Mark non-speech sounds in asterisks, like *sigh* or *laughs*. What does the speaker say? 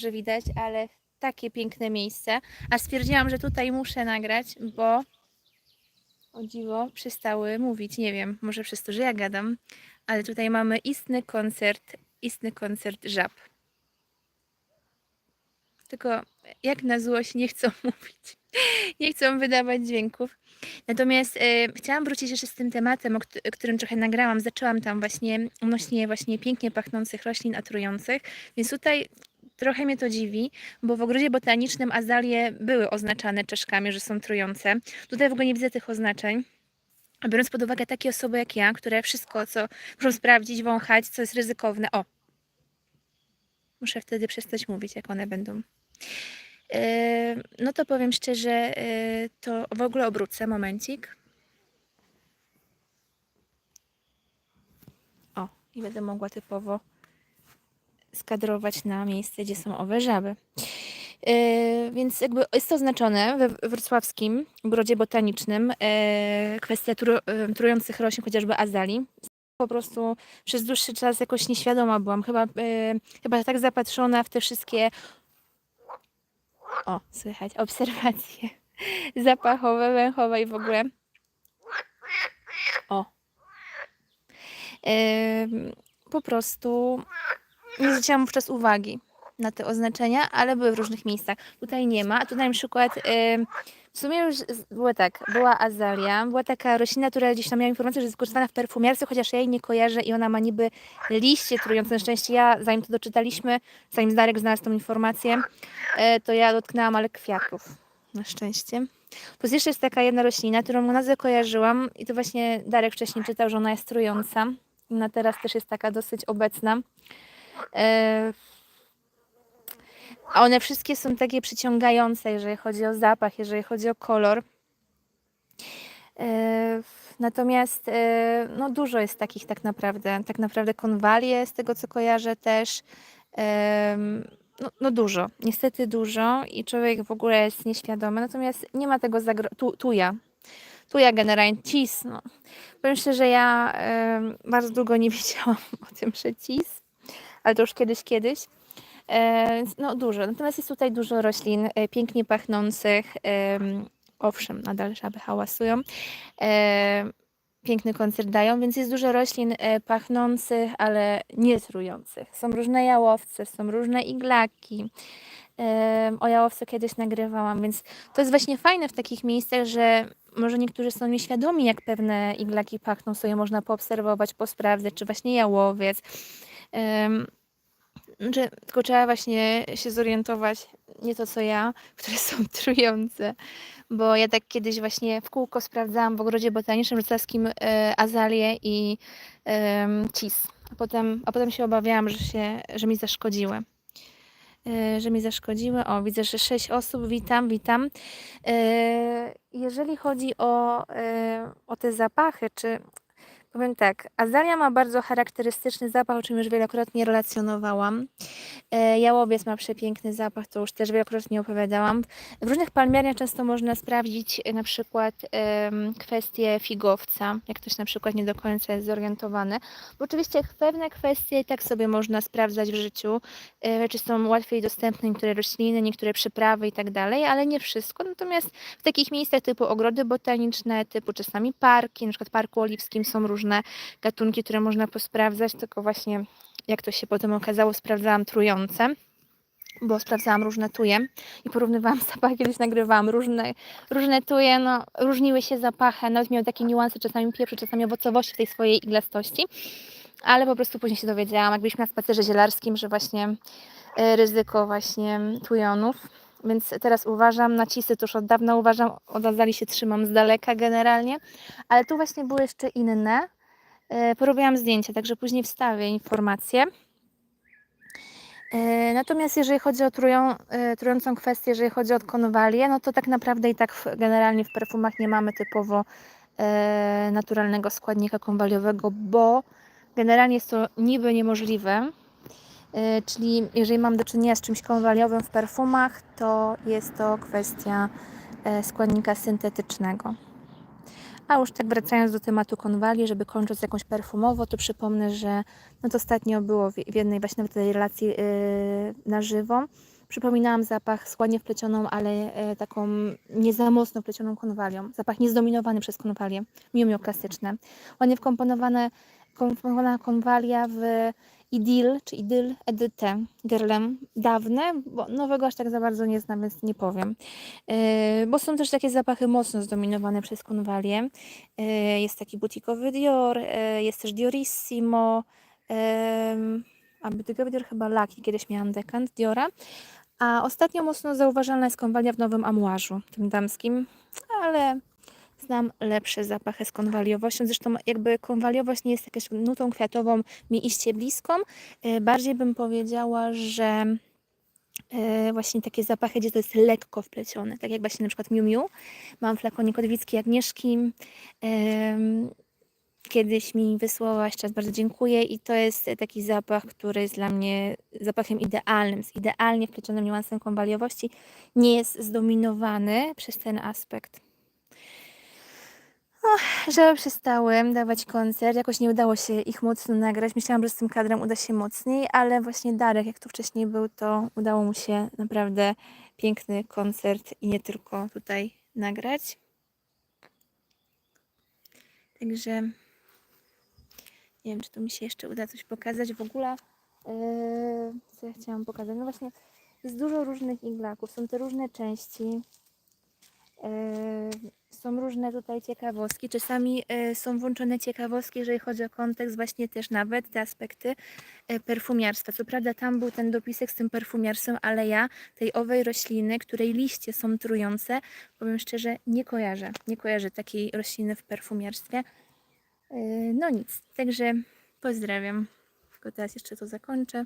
że widać, ale takie piękne miejsce. A stwierdziłam, że tutaj muszę nagrać, bo o dziwo przestały mówić. Nie wiem, może przez to, że ja gadam, ale tutaj mamy istny koncert, istny koncert żab. Tylko jak na złość nie chcą *laughs* mówić, nie chcą wydawać dźwięków. Natomiast e, chciałam wrócić jeszcze z tym tematem, o któ- którym trochę nagrałam. Zaczęłam tam właśnie odnośnie właśnie pięknie pachnących roślin atrujących, więc tutaj trochę mnie to dziwi, bo w ogrodzie botanicznym azalie były oznaczane czeszkami, że są trujące. Tutaj w ogóle nie widzę tych oznaczeń. A biorąc pod uwagę takie osoby jak ja, które wszystko, co muszą sprawdzić, wąchać, co jest ryzykowne. O! Muszę wtedy przestać mówić, jak one będą. Yy, No to powiem szczerze, yy, to w ogóle obrócę momencik. O, i będę mogła typowo skadrować na miejsce, gdzie są owe żaby. Yy, więc jakby jest to oznaczone we wrocławskim ogrodzie botanicznym yy, kwestia tru, yy, trujących roślin, chociażby azali. Po prostu przez dłuższy czas jakoś nieświadoma byłam, chyba, chyba tak zapatrzona w te wszystkie o, słychać, obserwacje *laughs* zapachowe, węchowe i w ogóle. O. Po prostu nie zwróciłam wówczas uwagi na te oznaczenia, ale były w różnych miejscach. Tutaj nie ma, tutaj na przykład ym, w sumie już z- było tak, była azalia, była taka roślina, która gdzieś tam miała informację, że jest wykorzystywana w perfumiarce, chociaż ja jej nie kojarzę i ona ma niby liście trujące. Na szczęście ja, zanim to doczytaliśmy, zanim Darek znalazł tą informację, e, to ja dotknęłam ale kwiatów. Na szczęście. Plus jeszcze jest taka jedna roślina, którą nazwę kojarzyłam i to właśnie Darek wcześniej czytał, że ona jest trująca. Ona teraz też jest taka dosyć obecna. E, A one wszystkie są takie przyciągające, jeżeli chodzi o zapach, jeżeli chodzi o kolor. E, Natomiast e, no dużo jest takich tak naprawdę. Tak naprawdę konwalie, z tego co kojarzę też. No, no dużo, niestety dużo i człowiek w ogóle jest nieświadomy, natomiast nie ma tego zagro- tu, tuja. Tuja generalnie, cis. No. Powiem szczerze, że ja bardzo długo nie *laughs* wiedziałam o tym, że cis, ale to już kiedyś, kiedyś. E, no dużo, natomiast jest tutaj dużo roślin e, pięknie pachnących. em, owszem, nadal żaby hałasują. E, piękny koncert dają, więc jest dużo roślin pachnących, ale nie trujących. Są różne jałowce, są różne iglaki. O jałowce kiedyś nagrywałam, więc to jest właśnie fajne w takich miejscach, że może niektórzy są nieświadomi, jak pewne iglaki pachną, sobie można poobserwować, posprawdzać, czy właśnie jałowiec. Że, tylko trzeba właśnie się zorientować, nie to co ja, które są *laughs* trujące. Bo ja tak kiedyś właśnie w kółko sprawdzałam w ogrodzie botanicznym wrocławskim e, azalię i em, cis. A potem, a potem się obawiałam, że, się, że mi zaszkodziły. E, że mi zaszkodziły. O, widzę, że sześć osób. Witam, witam. E, jeżeli chodzi o, e, o te zapachy, czy powiem tak, azalia ma bardzo charakterystyczny zapach, o czym już wielokrotnie relacjonowałam. E, Jałowiec ma przepiękny zapach, to już też wielokrotnie opowiadałam. W różnych palmiarniach często można sprawdzić e, na przykład em, kwestie figowca, jak ktoś na przykład nie do końca jest zorientowany. Bo oczywiście pewne kwestie i tak sobie można sprawdzać w życiu. E, Rzeczy są łatwiej dostępne, niektóre rośliny, niektóre przyprawy i tak dalej, ale nie wszystko. Natomiast w takich miejscach typu ogrody botaniczne, typu czasami parki, na przykład Parku Oliwskim są różne gatunki, które można posprawdzać, tylko właśnie jak to się potem okazało, sprawdzałam trujące, bo sprawdzałam różne tuje i porównywałam zapachy, kiedyś nagrywałam różne, różne tuje, no różniły się zapachy, nawet miały takie niuanse, czasami pieprzu, czasami owocowości tej swojej iglastości, ale po prostu później się dowiedziałam, jak byliśmy na spacerze zielarskim, że właśnie e, ryzyko właśnie tujonów, więc teraz uważam, na cisy to już od dawna uważam, od się trzymam z daleka generalnie, ale tu właśnie były jeszcze inne, Porobiłam zdjęcia, także później wstawię informacje. E, Natomiast jeżeli chodzi o trują, e, trującą kwestię, jeżeli chodzi o konwalię, no to tak naprawdę i tak generalnie w perfumach nie mamy typowo e, naturalnego składnika konwaliowego, bo generalnie jest to niby niemożliwe. E, czyli jeżeli mam do czynienia z czymś konwaliowym w perfumach, to jest to kwestia e, składnika syntetycznego. A już tak wracając do tematu konwali, żeby kończyć jakąś perfumowo, to przypomnę, że no to ostatnio było w jednej właśnie tej relacji yy, na żywo, przypominałam zapach z ładnie wplecioną, ale e, taką nie za mocno wplecioną konwalią. Zapach niezdominowany przez konwalię. Miu Miu klasyczne. Ładnie wkomponowane, komponowana konwalia w Idil, czy Idyl Edytę Gerlem. Dawne, bo nowego aż tak za bardzo nie znam, więc nie powiem. E, bo są też takie zapachy mocno zdominowane przez konwalię. E, jest taki butikowy Dior, e, jest też Diorissimo, em, a butikowy Dior chyba Lucky, kiedyś miałam dekant Diora. A ostatnio mocno zauważalna jest konwalia w nowym amuarzu, tym damskim, ale znam lepsze zapachy z konwaliowością. Zresztą jakby konwaliowość nie jest jakaś nutą kwiatową mi iście bliską. E, Bardziej bym powiedziała, że e, właśnie takie zapachy, gdzie to jest lekko wplecione, tak jak właśnie na przykład Miu Miu. Mam flakonik od Wicki Agnieszki. Kiedyś mi wysłała, jeszcze raz bardzo dziękuję i to jest taki zapach, który jest dla mnie zapachem idealnym, z idealnie wplecionym niuansem konwaliowości. Nie jest zdominowany przez ten aspekt. Och, że przestałem dawać koncert, jakoś nie udało się ich mocno nagrać. Myślałam, że z tym kadrem uda się mocniej, ale właśnie Darek, jak tu wcześniej był, to udało mu się naprawdę piękny koncert i nie tylko tutaj nagrać. Także nie wiem, czy tu mi się jeszcze uda coś pokazać. W ogóle, yy, co ja chciałam pokazać? No właśnie, jest dużo różnych iglaków, są te różne części. Yy, są różne tutaj ciekawostki. Czasami yy, są włączone ciekawostki, jeżeli chodzi o kontekst, właśnie też nawet te aspekty yy, perfumiarstwa. Co prawda tam był ten dopisek z tym perfumiarstwem, ale ja tej owej rośliny, której liście są trujące, powiem szczerze, nie kojarzę. Nie kojarzę takiej rośliny w perfumiarstwie. Yy, No nic, także pozdrawiam. Tylko teraz jeszcze to zakończę.